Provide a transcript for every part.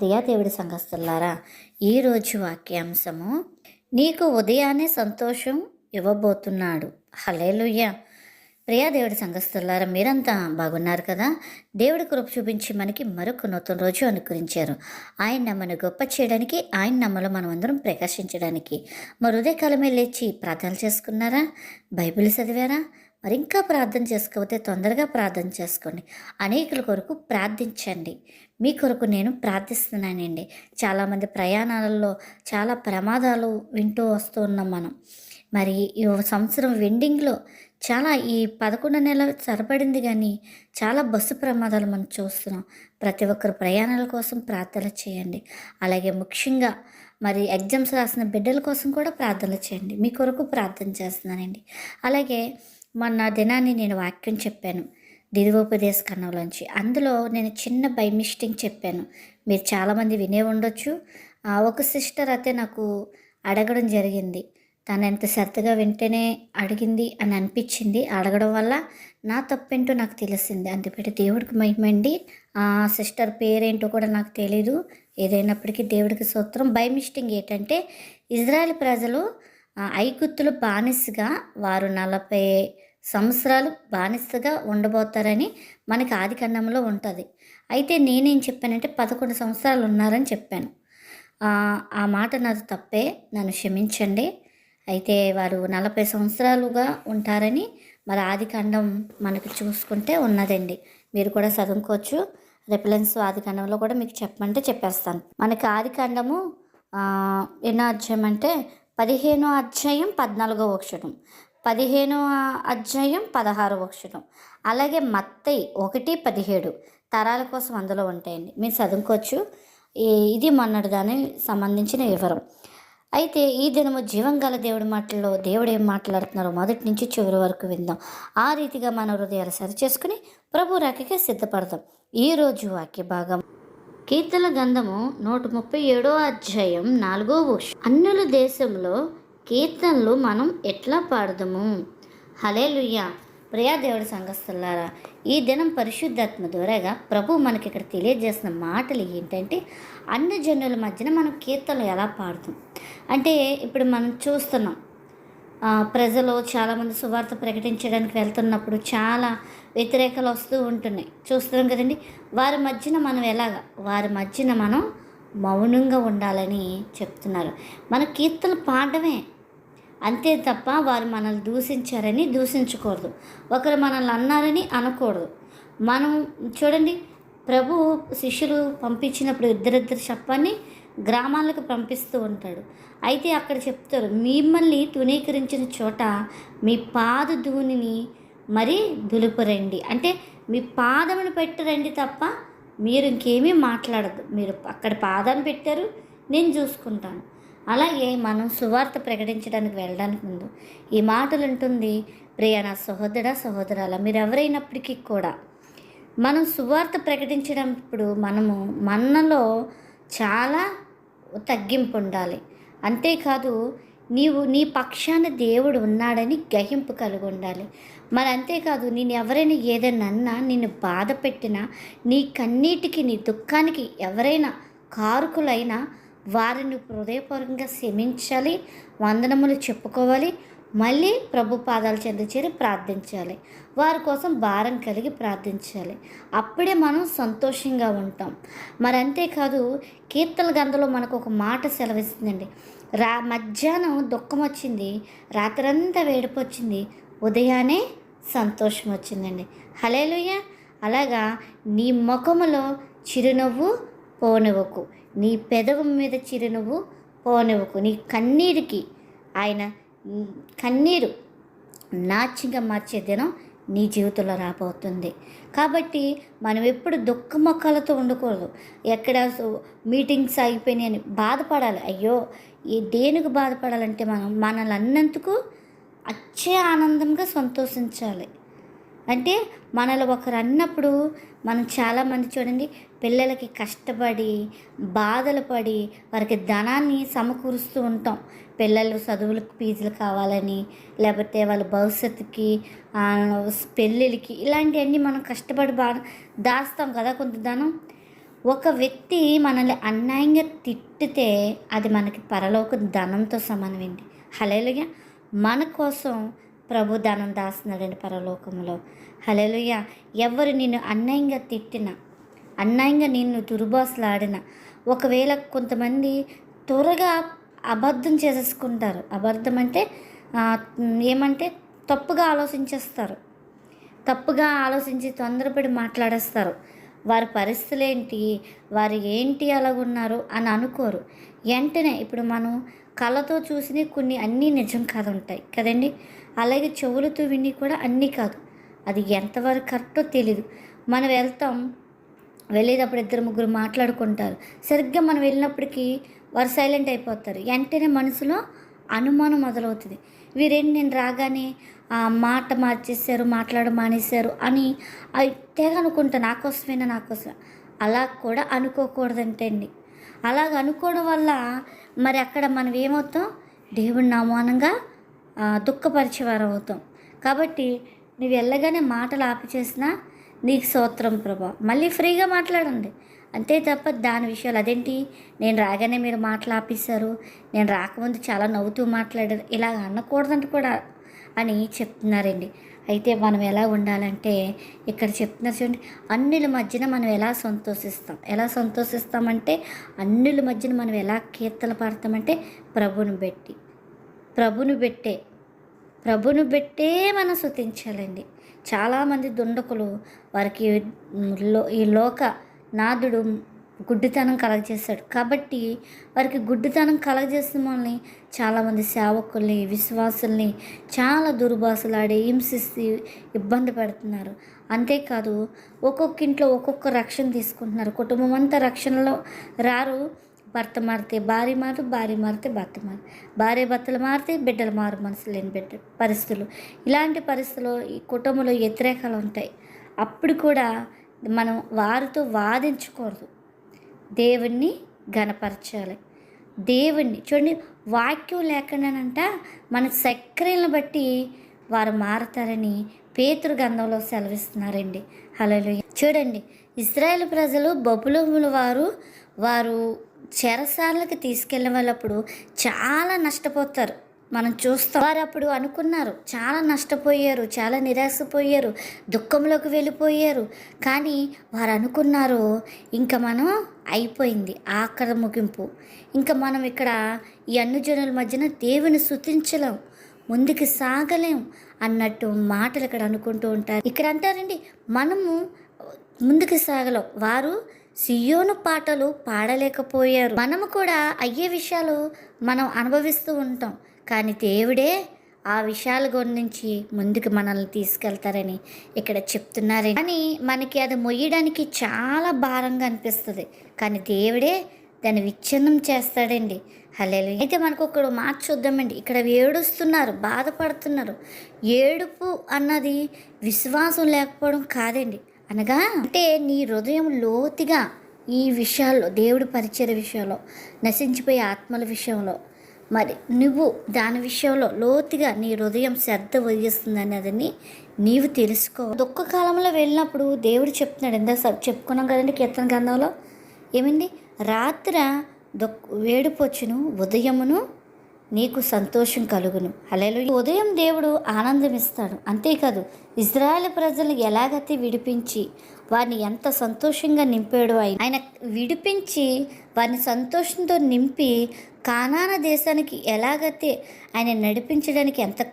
దయాదేవుడి దేవుడి సంఘస్థులారా ఈరోజు వాక్యాంశము నీకు ఉదయాన్నే సంతోషం ఇవ్వబోతున్నాడు. హలేలుయ్య ప్రియా దేవుడి సంఘస్థులారా మీరంతా బాగున్నారు కదా? దేవుడి కృప చూపించి మనకి మరొక నూతన రోజు అనుకరించారు. ఆయన నమ్మను గొప్ప చేయడానికి ఆయన నమ్మలో మనం అందరం ప్రకాశించడానికి. మరి ఉదయకాలమే లేచి ప్రార్థనలు చేసుకున్నారా? బైబిల్ చదివారా? మరి ఇంకా ప్రార్థన చేసుకోకపోతే తొందరగా ప్రార్థన చేసుకోండి. అనేకుల కొరకు ప్రార్థించండి. మీ కొరకు నేను ప్రార్థిస్తున్నానండి. చాలామంది ప్రయాణాలలో చాలా ప్రమాదాలు వింటూ వస్తూ ఉన్నాం మనం. మరి ఈ సంవత్సరం వెండింగ్లో చాలా ఈ పదకొండు నెల సరిపడింది కానీ చాలా బస్సు ప్రమాదాలు మనం చూస్తున్నాం. ప్రతి ఒక్కరు ప్రయాణాల కోసం ప్రార్థన చేయండి. అలాగే ముఖ్యంగా మరి ఎగ్జామ్స్ రాసిన బిడ్డల కోసం కూడా ప్రార్థన చేయండి. మీ కొరకు ప్రార్థన చేస్తున్నానండి. అలాగే మొన్న దినాన్ని నేను వాక్యం చెప్పాను. దిదివోపదేశ కన్నంలోంచి అందులో నేను చిన్న బై మిస్టేక్ చెప్పాను. మీరు చాలామంది వినే ఉండొచ్చు. ఒక సిస్టర్ అయితే నాకు అడగడం జరిగింది. తను ఎంత శ్రద్ధగా వింటేనే అడిగింది అని అనిపించింది. అడగడం వల్ల నా తప్పేంటో నాకు తెలిసింది. అందుకని దేవుడికి మహిమండి ఆ సిస్టర్ పేరేంటో కూడా నాకు తెలీదు. ఏదైనప్పటికీ దేవుడికి సూత్రం బై మిస్టేక్ ఏంటంటే ఇజ్రాయెల్ ప్రజలు ఐకుత్తులు బానిసగా వారు నలభై సంవత్సరాలు బానిసగా ఉండబోతారని మనకి ఆది ఖండంలో ఉంటుంది. అయితే నేనేం చెప్పానంటే పదకొండు సంవత్సరాలు ఉన్నారని చెప్పాను. ఆ, మాట నాది తప్పే. నన్ను క్షమించండి. అయితే వారు నలభై సంవత్సరాలుగా ఉంటారని మరి ఆది ఖండం మనకు చూసుకుంటే ఉన్నదండి. మీరు కూడా చదువుకోవచ్చు. రిఫరెన్స్ ఆది ఖండంలో కూడా మీకు చెప్పమంటే చెప్పేస్తాను. మనకి ఆది ఖండము ఎన్నో అధ్యాయం అంటే పదిహేనో అధ్యాయం పద్నాలుగో అక్షరం పదిహేనో అధ్యాయం పదహారో అక్షరం అలాగే మత్తయి ఒకటి పదిహేడు. తరాల కోసం అందులో ఉంటాయండి. మీరు చదువుకోవచ్చు. ఇది మొన్నటి దానికి సంబంధించిన వివరం. అయితే ఈ దినము జీవం గల దేవుడి మాటల్లో దేవుడు ఏం మాట్లాడుతున్నారో మొదటి నుంచి చివరి వరకు విందాం. ఆ రీతిగా మన హృదయాలు సరి చేసుకుని ప్రభు రాకకి సిద్ధపడదాం. ఈరోజు వాక్య భాగం కీర్తన గంధము నూట ముప్పై ఏడో అధ్యాయం నాలుగో వర్షం అన్యుల దేశంలో కీర్తనలు మనం ఎట్లా పాడదాము? హలే లుయ్యా ప్రియాదేవుడి సంఘస్థులారా ఈ దినం పరిశుద్ధాత్మ ద్వారాగా ప్రభు మనకి ఇక్కడ తెలియజేసిన మాటలు ఏంటంటే అన్ని జనుల మధ్యన మనం కీర్తనలు ఎలా పాడుతాం? అంటే ఇప్పుడు మనం చూస్తున్నాం ప్రజలు చాలామంది సువార్త ప్రకటించడానికి వెళ్తున్నప్పుడు చాలా వ్యతిరేకలు వస్తూ ఉంటున్నాయి. చూస్తున్నాం కదండి వారి మధ్యన మనం ఎలాగా? వారి మధ్యన మనం మౌనంగా ఉండాలని చెప్తున్నారు. మన కీర్తన పాడమే. అంతే తప్ప వారు మనల్ని దూషించారని దూషించకూడదు. ఒకరు మనల్ని అన్నారని అనకూడదు. మనం చూడండి ప్రభు శిష్యులు పంపించినప్పుడు ఇద్దరిద్దరు చెప్పని గ్రామాలకు పంపిస్తూ ఉంటాడు. అయితే అక్కడ చెప్తారు మిమ్మల్ని తునీకరించిన చోట మీ పాద ధూనిని మరి దులుపురండి అంటే మీ పాదమును పెట్టరండి తప్ప మీరు ఇంకేమీ మాట్లాడదు మీరు అక్కడ పాదం పెట్టారు నేను చూసుకుంటాను. అలాగే మనం సువార్త ప్రకటించడానికి వెళ్ళడానికి ముందు ఈ మాటలు ఉంటుంది ప్రియ సహోదర సహోదరాల మీరు ఎవరైనప్పటికీ కూడా మనం సువార్త ప్రకటించినప్పుడు మనము మనలో చాలా తగ్గింపు ఉండాలి. అంతేకాదు నీవు నీ పక్షాన దేవుడు ఉన్నాడని గ్రహింపు కలిగి ఉండాలి మరి అంతేకాదు నేను ఎవరైనా ఏదైనా అన్నా నిన్ను బాధ పెట్టినా నీ కన్నీటికి నీ దుఃఖానికి ఎవరైనా కారుకులైనా వారిని హృదయపూర్వకంగా క్షమించాలి వందనములు చెప్పుకోవాలి మళ్ళీ ప్రభు పాదాలు చెంది చేరి ప్రార్థించాలి. వారి కోసం భారం కలిగి ప్రార్థించాలి. అప్పుడే మనం సంతోషంగా ఉంటాం. మరి అంతేకాదు కీర్తన గంధలో మనకు ఒక మాట సెలవిస్తుందండి. రా మధ్యాహ్నం దుఃఖం వచ్చింది రాత్రంతా వేడిపు వచ్చింది ఉదయాన్నే సంతోషం వచ్చిందండి హలేలుయ్య అలాగా నీ ముఖములో చిరునవ్వు పోనివ్వకు. నీ పెదవు మీద చిరునవ్వు పోనివ్వకు. నీ కన్నీరుకి ఆయన కన్నీరు నాట్యంగా మార్చే దినం నీ జీవితంలో రాబోతుంది. కాబట్టి మనం ఎప్పుడు దుఃఖ మొక్కలతో ఉండకూడదు. ఎక్కడ సో- మీటింగ్స్ అయిపోయినాయి అని బాధపడాలి. అయ్యో ఈ దేనికి బాధపడాలంటే మనం మనల్ని అన్నందుకు అచ్చే ఆనందంగా సంతోషించాలి. అంటే మనలో ఒకరు అన్నప్పుడు మనం చాలామంది చూడండి పిల్లలకి కష్టపడి బాధలు పడి వారికి ధనాన్ని సమకూరుస్తూ ఉంటాం. పిల్లలు చదువులకు ఫీజులు కావాలని లేకపోతే వాళ్ళ భవిష్యత్తుకి పెళ్ళిళ్ళకి ఇలాంటివన్నీ మనం కష్టపడి బాగా దాస్తాం కదా కొంత ధనం. ఒక వ్యక్తి మనల్ని అన్యాయంగా తిట్టితే అది మనకి పరలోక ధనంతో సమానమండి హలేలుగా మన కోసం ప్రభు ధనం దాస్తున్నాడండి పరలోకంలో. హలేలుయ ఎవరు నిన్ను అన్యాయంగా తిట్టినా అన్యాయంగా నిన్ను దుర్భాషలాడిన ఒకవేళ కొంతమంది త్వరగా అబద్ధం చేసేసుకుంటారు. అబద్ధం అంటే ఏమంటే తప్పుగా ఆలోచించేస్తారు. తప్పుగా ఆలోచించి తొందరపడి మాట్లాడేస్తారు. వారి పరిస్థితులు ఏంటి వారు ఏంటి అలాగున్నారు అని అనుకోరు. వెంటనే ఇప్పుడు మనం కళ్ళతో చూసిన కొన్ని అన్నీ నిజం కాదు ఉంటాయి కదండి. అలాగే చెవులతో విని కూడా అన్నీ కాదు. అది ఎంతవరకు కరెక్టో తెలీదు. మనం వెళ్తాం వెళ్ళేటప్పుడు ఇద్దరు ముగ్గురు మాట్లాడుకుంటారు. సరిగ్గా మనం వెళ్ళినప్పటికీ వారు సైలెంట్ అయిపోతారు. వెంటనే మనసులో అనుమానం మొదలవుతుంది. వీరేంటి నేను రాగానే ఆ మాట మార్చేశారు మాట్లాడ మానేశారు అని తెగ అనుకుంటా నా కోసమేనా నా కోసం అలా కూడా అనుకోకూడదంటే అండి అలాగ అనుకోవడం వల్ల మరి అక్కడ మనం ఏమవుతాం? దేవుడిని అవమానంగా దుఃఖపరిచేవారు అవుతాం. కాబట్టి నువ్వు వెళ్ళగానే మాటలు ఆపి చేసినా నీకు సూత్రం ప్రభా. మళ్ళీ ఫ్రీగా మాట్లాడండి. అంతే తప్ప దాని విషయాలు అదేంటి? నేను రాగానే మీరు మాటలు ఆపేశారు. నేను రాకముందు చాలా నవ్వుతూ మాట్లాడారు. ఇలా అనకూడదంట కూడా అని చెప్తున్నారండి. అయితే మనం ఎలా ఉండాలంటే ఇక్కడ చెప్తున్నారు చూడండి. అన్నిల మధ్యన మనం ఎలా సంతోషిస్తాం? ఎలా సంతోషిస్తామంటే అన్నిల మధ్యన మనం ఎలా కీర్తన పాడతామంటే ప్రభుని పెట్టి ప్రభును పెట్టే ప్రభును పెట్టే మనం శృతించాలండి చాలామంది దుండకులు వారికి లో ఈ లోక నాదుడు గుడ్డితనం కలగజేశాడు కాబట్టి వారికి గుడ్డితనం కలగజేసిన వాళ్ళని చాలామంది సేవకుల్ని విశ్వాసుల్ని చాలా దుర్భాషలాడి హింసిస్తూ ఇబ్బంది పెడుతున్నారు. అంతేకాదు ఒక్కొక్క ఇంట్లో ఒక్కొక్క రక్షణ తీసుకుంటున్నారు. కుటుంబం అంతా రక్షణలో రారు. భర్త మారితే భార్య మారు భార్య మారితే భర్త మారు. భార్య భర్తలు మారితే బిడ్డలు మారు. మనసు లేని బిడ్డ పరిస్థితులు. ఇలాంటి పరిస్థితుల్లో ఈ కుటుంబంలో వ్యతిరేకాలు ఉంటాయి. అప్పుడు కూడా మనం వారితో వాదించకూడదు. దేవుణ్ణి గనపరచాలి దేవుణ్ణి చూడండి వాక్యం లేకుండానంట మన సక్రియలను బట్టి వారు మారతారని పేతురు గంధంలో సెలవిస్తున్నారండి. హలో చూడండి ఇస్రాయేల్ ప్రజలు బబులోముల వారు వారు చెరసాలకు తీసుకెళ్ళిన వాళ్ళప్పుడు చాలా నష్టపోతారు. మనం చూస్తాం. వారు అప్పుడు అనుకున్నారు చాలా నష్టపోయారు చాలా నిరాశపోయారు దుఃఖంలోకి వెళ్ళిపోయారు. కానీ వారు అనుకున్నారు ఇంకా మనం అయిపోయింది ఆఖరి ముగింపు. ఇంకా మనం ఇక్కడ ఈ అన్నజనుల మధ్యన దేవుని శుతించలేం ముందుకు సాగలేం అన్నట్టు మాటలు ఇక్కడ అనుకుంటూ ఉంటారు. ఇక్కడ అంటారండి మనము ముందుకు సాగలం. వారు సియోను పాటలు పాడలేకపోయారు. మనము కూడా అయ్యే విషయాలు మనం అనుభవిస్తూ ఉంటాం. కానీ దేవుడే ఆ విషయాల గురించి ముందుకు మనల్ని తీసుకెళ్తారని ఇక్కడ చెప్తున్నారని. కానీ మనకి అది మొయ్యడానికి చాలా భారంగా అనిపిస్తుంది. కానీ దేవుడే దాన్ని విచ్ఛిన్నం చేస్తాడండి. హలేలు అయితే మనకు ఒక మాట చూద్దామండి. ఇక్కడ ఏడుస్తున్నారు బాధపడుతున్నారు. ఏడుపు అన్నది విశ్వాసం లేకపోవడం కాదండి. అనగా అంటే నీ హృదయం లోతుగా ఈ విషయాల్లో దేవుడు పరిచయ విషయంలో నశించిపోయే ఆత్మల విషయంలో మరి నువ్వు దాని విషయంలో లోతుగా నీ హృదయం శ్రద్ధ వదిలిస్తుంది నీవు తెలుసుకో. దుఃఖ కాలంలో వెళ్ళినప్పుడు దేవుడు చెప్తున్నాడు ఎంత చెప్పుకున్నాం కదండి కీర్తన గ్రంథంలో? ఏమండి? రాత్ర దుఃఖ వేడిపొచ్చును ఉదయమును నీకు సంతోషం కలుగును. అలెలు ఉదయం దేవుడు ఆనందం ఇస్తాడు అంతేకాదు ఇజ్రాయెల్ ప్రజలు ఎలాగైతే విడిపించి వారిని ఎంత సంతోషంగా నింపాడు ఆయన ఆయన విడిపించి వారిని సంతోషంతో నింపి కానాన దేశానికి ఎలాగైతే ఆయన నడిపించడానికి ఎంత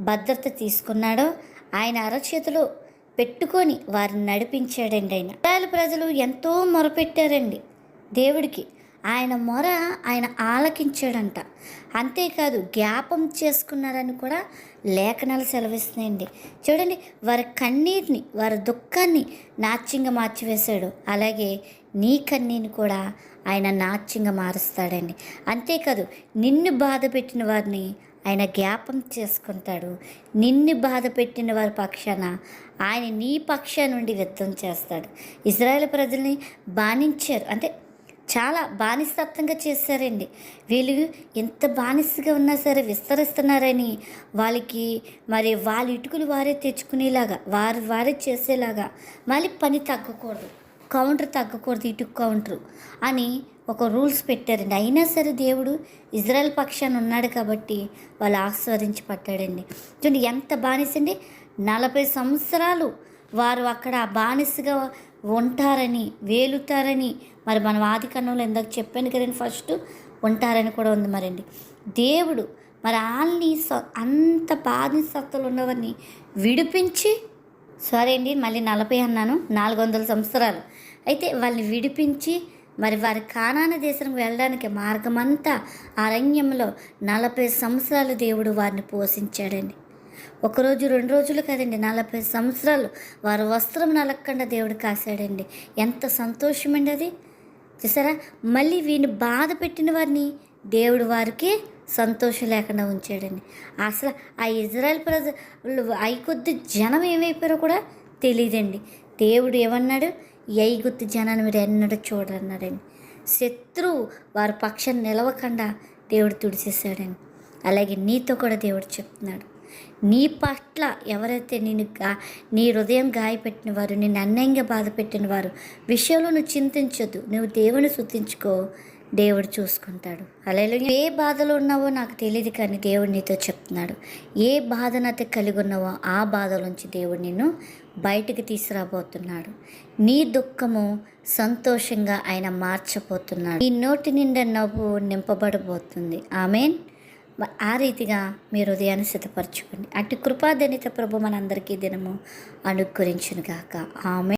భద్రత తీసుకున్నాడో ఆయన అరచేతిలో పెట్టుకొని వారిని నడిపించాడండి ఆయన. ఇజ్రాయెల్ ప్రజలు ఎంతో మొరపెట్టారండి దేవుడికి. ఆయన మొర ఆయన ఆలకించాడంట. అంతేకాదు జ్ఞాపం చేసుకున్నారని కూడా లేఖనాలు సెలవిస్తున్నాయండి. చూడండి వారి కన్నీటిని వారి దుఃఖాన్ని నాట్యంగా మార్చివేశాడు. అలాగే నీ కన్నీని కూడా ఆయన నాట్యంగా మారుస్తాడండి. అంతేకాదు నిన్ను బాధ పెట్టిన వారిని ఆయన జ్ఞాపం చేసుకుంటాడు. నిన్ను బాధ పెట్టిన వారి పక్షాన ఆయన నీ పక్ష నుండి వ్యక్తం చేస్తాడు. ఇజ్రాయెల్ ప్రజల్ని బాణించారు అంటే చాలా బానిసత్వంగా చేశారండి. వీళ్ళు ఎంత బానిసగా ఉన్నా సరే విస్తరిస్తున్నారని వాళ్ళకి మరి వాళ్ళ ఇటుకలు వారే తెచ్చుకునేలాగా వారు వారే చేసేలాగా మళ్ళీ పని తగ్గకూడదు కౌంటర్ తగ్గకూడదు ఇటుకు కౌంటర్ అని ఒక రూల్స్ పెట్టారండి. అయినా సరే దేవుడు ఇజ్రాయెల్ పక్షాన్ని ఉన్నాడు కాబట్టి వాళ్ళు ఆస్వాదించి పట్టాడండి. చూడండి ఎంత బానిసండి. నలభై సంవత్సరాలు వారు అక్కడ బానిసగా ఉంటారని వేలుతారని. మరి మనం ఆది కన్నులు ఇందాక చెప్పాను కదండి ఫస్ట్ ఉంటారని కూడా ఉంది మరండి. దేవుడు మరి వాళ్ళని స- అంత బానిసత్తులు ఉన్నవారిని విడిపించి సారీ అండి మళ్ళీ నలభై అన్నాను నాలుగు వందల సంవత్సరాలు. అయితే వాళ్ళని విడిపించి మరి వారి కానాన దేశానికి వెళ్ళడానికి మార్గమంతా అరణ్యంలో నలభై సంవత్సరాలు దేవుడు వారిని పోషించాడండి. ఒకరోజు రెండు రోజులు కదండి నలభై సంవత్సరాలు వారి వస్త్రం నలగకుండా దేవుడు కాశాడండి. ఎంత సంతోషమండి అది. చూసారా? మళ్ళీ వీని బాధ పెట్టిన వారిని దేవుడు వారికి సంతోషం లేకుండా ఉంచాడండి. అసలు ఆ ఇజ్రాయెల్ ప్రజలు ఐకొద్ది జనం ఏమైపోయారో కూడా తెలియదండి దేవుడు ఏమన్నాడు? ఈ ఐగుత్తు జనాన్ని మీరు ఎన్నడూ చూడన్నాడండి శత్రువు వారి పక్షం నిలవకుండా దేవుడు తుడిచేశాడండి. అలాగే నీతో కూడా దేవుడు చెప్తున్నాడు. నీ పట్ల ఎవరైతే నేను గా నీ హృదయం గాయపెట్టిన వారు నేను అన్యాయంగా బాధ పెట్టిన వారు విషయంలో నువ్వు చింతించొద్దు. నువ్వు దేవుని శుద్ధించుకో దేవుడు చూసుకుంటాడు. అలాగే ఏ బాధలో ఉన్నావో నాకు తెలియదు కానీ దేవుడు నీతో చెప్తున్నాడు. ఏ బాధనైతే కలిగి ఉన్నావో ఆ బాధలోంచి దేవుడు నిన్ను బయటికి తీసుకురాబోతున్నాడు. నీ దుఃఖము సంతోషంగా ఆయన మార్చబోతున్నాడు. ఈ నోటి నిండా నవ్వు నింపబడబోతుంది. ఆమెన్. ఆ రీతిగా మీ హృదయాన్ని సిద్ధపరచుకోండి. అటు కృపాదనిత ప్రభు మనందరికీ దినము అనుగ్రహించును గాక ఆమె